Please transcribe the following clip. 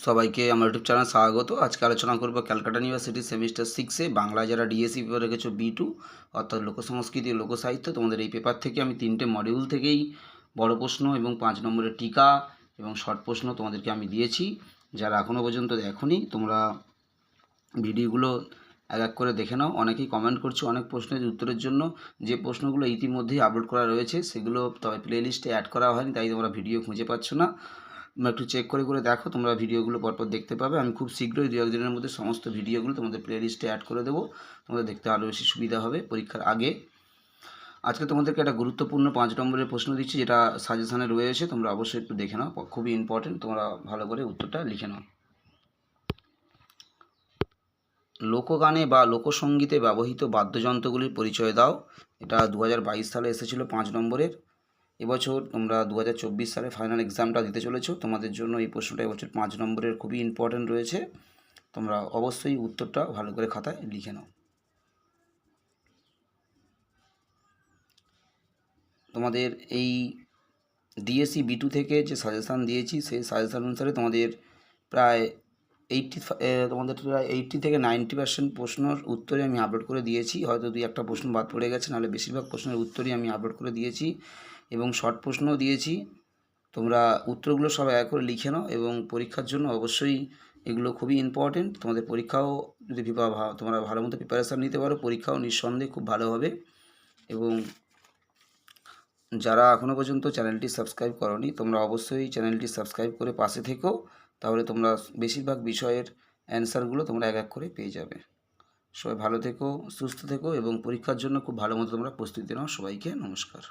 সবাইকে আমার YouTube channel স্বাগত। আজকে আলোচনা করব ক্যালকাটা ইউনিভার্সিটি সেমিস্টার সিক্সে বাংলা যারা ডিএসসি পেপার রেখেছো বি টু অর্থাৎ লোকসংস্কৃতি লোকসাহিত্য তোমাদের এই পেপার থেকে আমি তিনটে মডিউল থেকেই বড় প্রশ্ন এবং পাঁচ নম্বরের টিকা এবং শর্ট প্রশ্ন তোমাদেরকে আমি দিয়েছি। যারা এখনও পর্যন্ত দেখোনি, তোমরা ভিডিওগুলো এক এক করে দেখে নাও। অনেকেই কমেন্ট করছ অনেক প্রশ্নের উত্তরের জন্য। যে প্রশ্নগুলো ইতিমধ্যেই আপলোড করা রয়েছে, সেগুলো তবে প্লে লিস্টে অ্যাড করা হয়নি, তাই তোমরা ভিডিও খুঁজে পাচ্ছ না। তোমরা একটু চেক করে করে দেখো, তোমরা ভিডিওগুলো পরপর দেখতে পাবে। আমি খুব শীঘ্রই দু একদিনের মধ্যে সমস্ত ভিডিওগুলো তোমাদের প্লে লিস্টে অ্যাড করে দেবো। তোমাদের দেখতে আরও বেশি সুবিধা হবে পরীক্ষার আগে। আজকে তোমাদেরকে একটা গুরুত্বপূর্ণ পাঁচ নম্বরের প্রশ্ন দিচ্ছি, যেটা সাজেশানে রয়েছে। তোমরা অবশ্যই একটু দেখে নাও, খুবই ইম্পর্টেন্ট তোমরা ভালো করে উত্তরটা লিখে নাও। লোকগানে বা লোকসঙ্গীতে ব্যবহৃত বাদ্যযন্ত্রগুলির পরিচয় দাও। এটা দু হাজার বাইশ সালে এসেছিল পাঁচ নম্বরের। এবছর তোমরা দু হাজার চব্বিশ সালে ফাইনাল এক্সামটা দিতে চলেছো। তোমাদের জন্য এই প্রশ্নটা এবছর পাঁচ নম্বরের খুবই ইম্পর্ট্যান্ট রয়েছে। তোমরা অবশ্যই উত্তরটা ভালো করে খাতায় লিখে নাও। তোমাদের এই ডিএসসি বি টু থেকে যে সাজেশান দিয়েছি, সেই সাজেশান অনুসারে তোমাদের প্রায় এইটটি তোমাদের এইটটি থেকে নাইনটি পার্সেন্ট প্রশ্নর উত্তরে আমি আপলোড করে দিয়েছি। হয়তো দুই একটা প্রশ্ন বাদ পড়ে গেছে, নাহলে বেশিরভাগ প্রশ্নের উত্তরই আমি আপলোড করে দিয়েছি এবং শর্ট প্রশ্নও দিয়েছি। তোমরা উত্তরগুলো সব এক করে লিখে নাও এবং পরীক্ষার জন্য অবশ্যই এগুলো খুবই ইম্পর্টেন্ট তোমাদের পরীক্ষাও যদি তোমরা ভালো মতো প্রিপারেশান নিতে পারো, পরীক্ষাও নিঃসন্দেহে খুব ভালো হবে এবং যারা এখনও পর্যন্ত চ্যানেলটি সাবস্ক্রাইব করনি, তোমরা অবশ্যই চ্যানেলটি সাবস্ক্রাইব করে পাশে থেকো। তাহলে তোমরা বেশিরভাগ বিষয়ের অ্যান্সারগুলো তোমরা এক এক করে পেয়ে যাবে। সবাই ভালো থেকো, সুস্থ থেকো এবং পরীক্ষার জন্য খুব ভালো মতো তোমরা প্রস্তুতি নাও। সবাইকে নমস্কার।